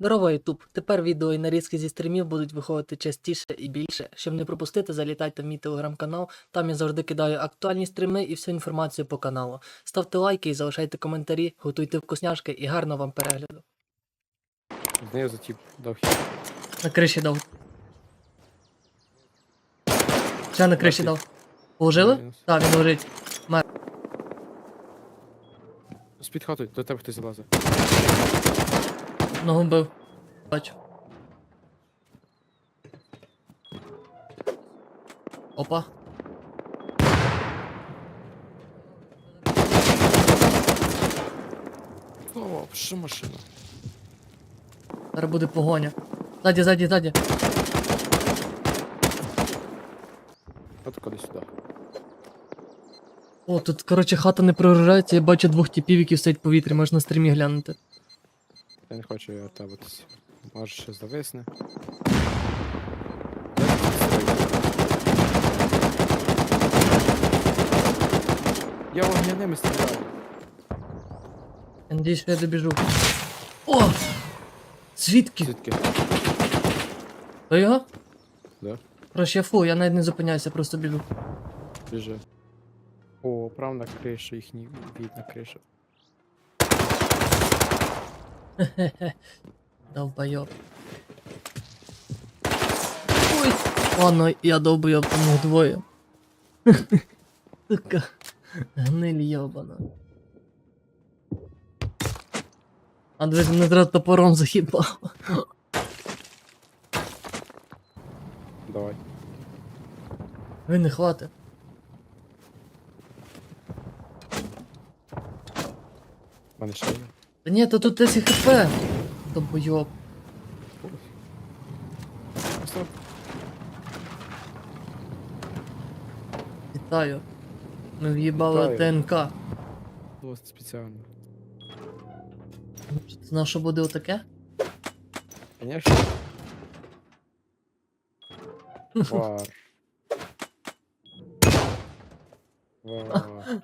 Здорово, Ютуб! Тепер відео і нарізки зі стрімів будуть виходити частіше і більше. Щоб не пропустити, залітайте в мій телеграм-канал. Там я завжди кидаю актуальні стріми і всю інформацію по каналу. Ставте лайки і залишайте коментарі, готуйте вкусняшки і гарного вам перегляду. Знизу тип дав хід. На криші дав. Ще на криші дав. Положили? Мінус. Так, він лежить. З-під хатою, до тебе хтось залазить. Ногу бив. Бачу. Опа. О, що машина? Зараз буде погоня. Ззаді, ззаді, ззаді. От куди сюди. О, тут, коротше, хата не прогружається, я бачу двох типів, які стоять в повітрі, можна на стрімі глянути. Я не хочу я табитись. Може ще зависне. Я вогняними стріляю. Я надіюсь, що я добіжу. О! Звідки? Звідки? То його? Да. Коротше, я фу, я навіть не зупиняюся, просто біжу. Біжи. О, прям на кришу їхній від на кришу. Довбойоб. Ой! Ладно, я довбойоб, там їх двоє. Сука. Гниль йобана. А дивись, мене зараз топором захіпав. Давай. Ви не хватить. У мене ще є. Та ні, то тут 10 хп. Довбойоб. Стоп. Вітаю. Ми в'їбали Вітаю. ТНК. Досить спеціально. Ти знав, що буде отаке? Конечно. Вар. Вар.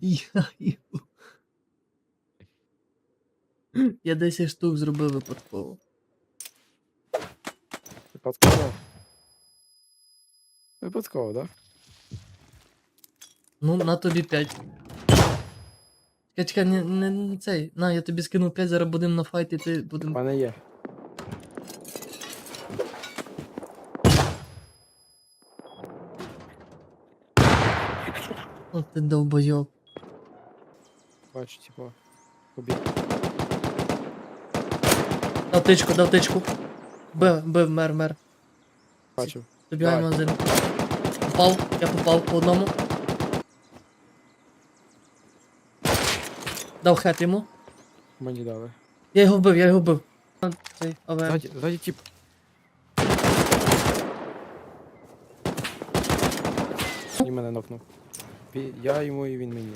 Я їбу. Я 10 штук зробив випадково. Випадково. Випадково, да? Ну, на тобі 5. Чекай, чекай, не, не, не цей. На, я тобі скину 5, зараз будемо на файт і ти У будемо. мене є. О, ти довбойоб. Бачу, типа. Побіг. Дав тичку, дав тичку. Бив, бив, мер, мер. Бачив. Добігай Давай. магазин. Попав, я попав по одному. Дав хет йому. Мені дали. Я його вбив, я його вбив. А, Цей АВМ. Ззаді, ззаді тип. І мене нокнув. Я йому і він мені.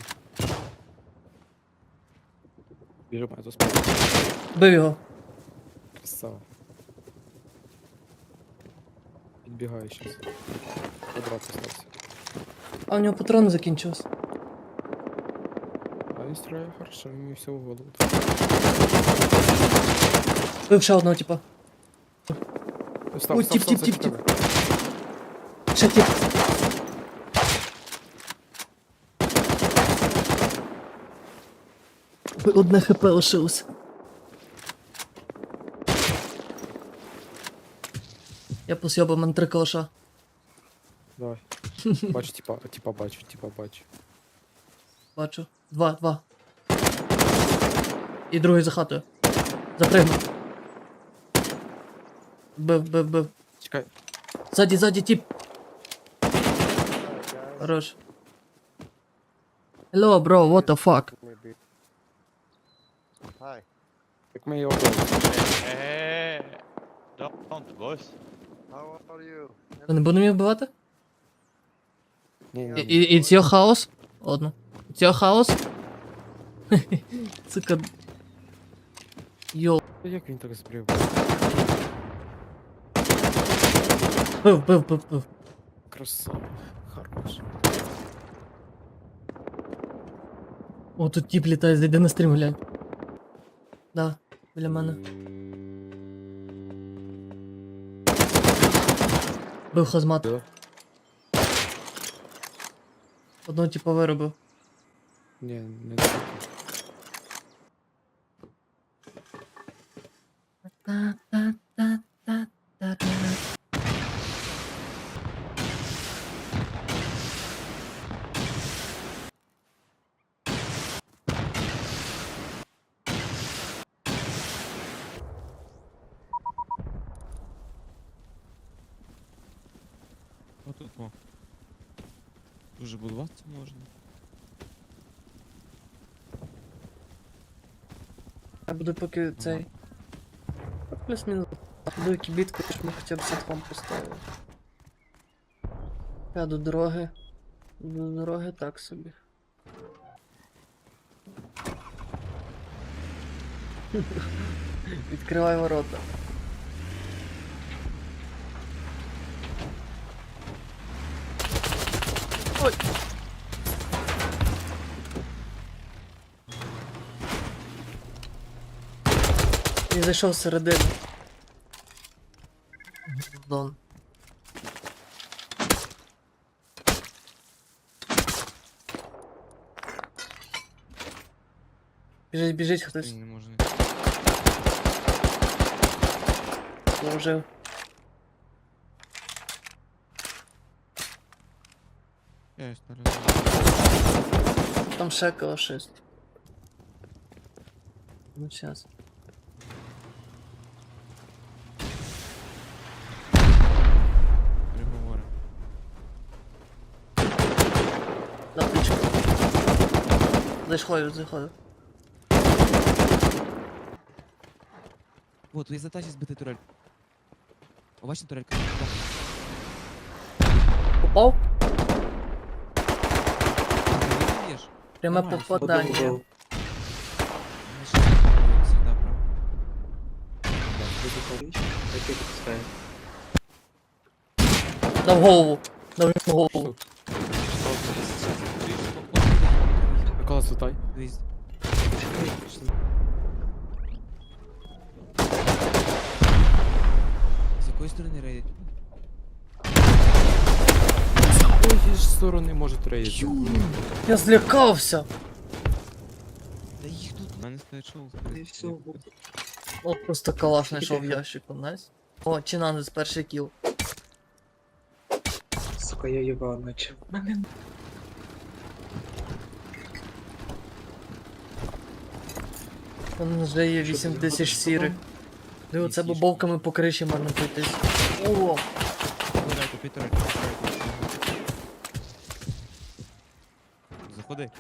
Біжу мене заспав. Бив його. Красава. Підбігаю щас. Квадрат остався. А у нього патрон закінчився. А він стріляє хорошо, мені все в голову. Бив ще одного, типа. Став, Ой, став, тіп, став, тіп, став, тіп. Ще тип. Одне хп лишилось. Я посьоба мене три калаша. Давай. Бачу, типа, типа бачу, типа бачу. Бачу. Два, два. І другий за хатою. Запригнув. Бив, бив, бив. Чекай. Ззаді, ззаді, тип. Хорош. Hello, bro, what the fuck? Hi. Як ми його don't, don't, boys. How are you? Ми не будемо їх вбивати? Ні, І, ні, ні. і, і цього хаос? Ладно. Цього хаос? Сука. Йо. Як він так збрив? Пив, пив, пив, пив. Красава. Хорош. О, тут тип літає, зайди на стрім глянь. Да, біля мене. Бив хазмат. Одного типа виробив. Ні, не таке. Отут о. Дуже будуватися можна. Я буду поки цей. Плюс-мінус. Буду кібітку, щоб ми хоча б сітхом поставили. Я до дороги. До дороги так собі. Відкривай ворота. Ой! Він зайшов всередину. Дон. Біжить, біжить хтось. Ні, не можна. Положив. Я ось наразі. Там ще калашист. Ну сейчас. Переговори. На тичку. Зайшло, заходив. О, твої задачі збити турель. О, бачите турелька? Попав? Видиш? Пряме Нормально, попадання. Всегда право. Дав голову. Дав йому голову. Микола, сутай. Дивись. З якої сторони рейдять? З якої ж сторони може трейдити? Я злякався. Та їх тут. У мене шоу. О, просто калаш знайшов в ящику, найс. О, Чинандес перший кіл. Сука, я їбав наче. Там вже є 8 тисяч сірих. Диво, це бобовками по криші можна пройтись. О, Давай, купи турель. Заходи.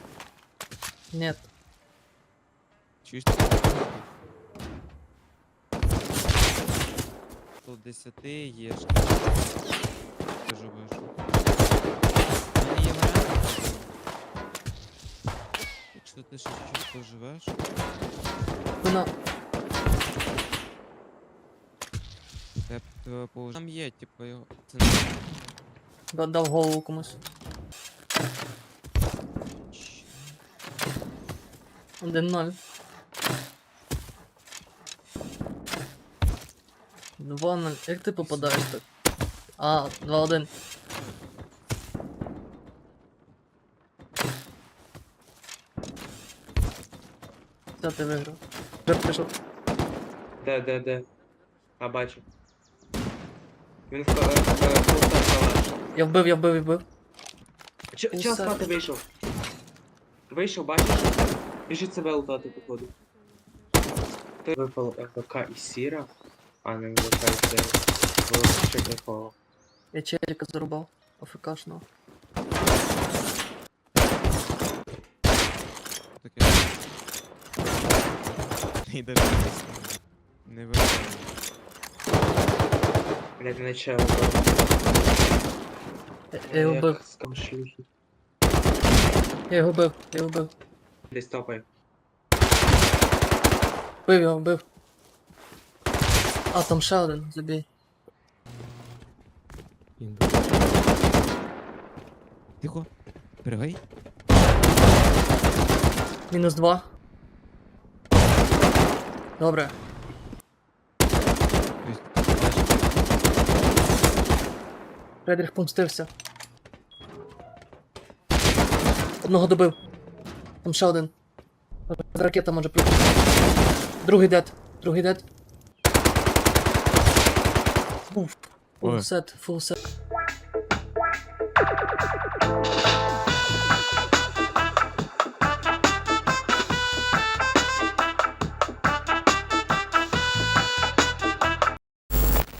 ні. Чуєш? 110 є. Кажу, вийшов. У є варіант. Якщо ти ще чуть-чуть поживеш. Вона. Я б тебе положив. Там є, типу, його. Це не Да- Дав голову комусь. 1-0. 2-0. Як ти попадаєш так? А, 2-1. Все, ти виграв. Вже прийшов. Де, де, де? А бачу. Він в. Я вбив, я вбив, я вбив. Час спати вийшов. Вийшов, бачиш? Біжить себе лутати, походу. Ти випав ФК і сіра, а не ФК і сіра. Було ще такого. Я челіка зарубав. АФКшного. Таке. І даже не вийшло. Блядь, не чел. Я, його шлюхи. я його вбив, я його вбив. Десь топай. Вбив його, вбив. А, там ще один, забій. Тихо. Перегай. Мінус два. Добре. Фредріх помстився. Одного добив. Там ще один. Ракета може прийти. Другий дед. Другий дед. Фул сет, фул сет.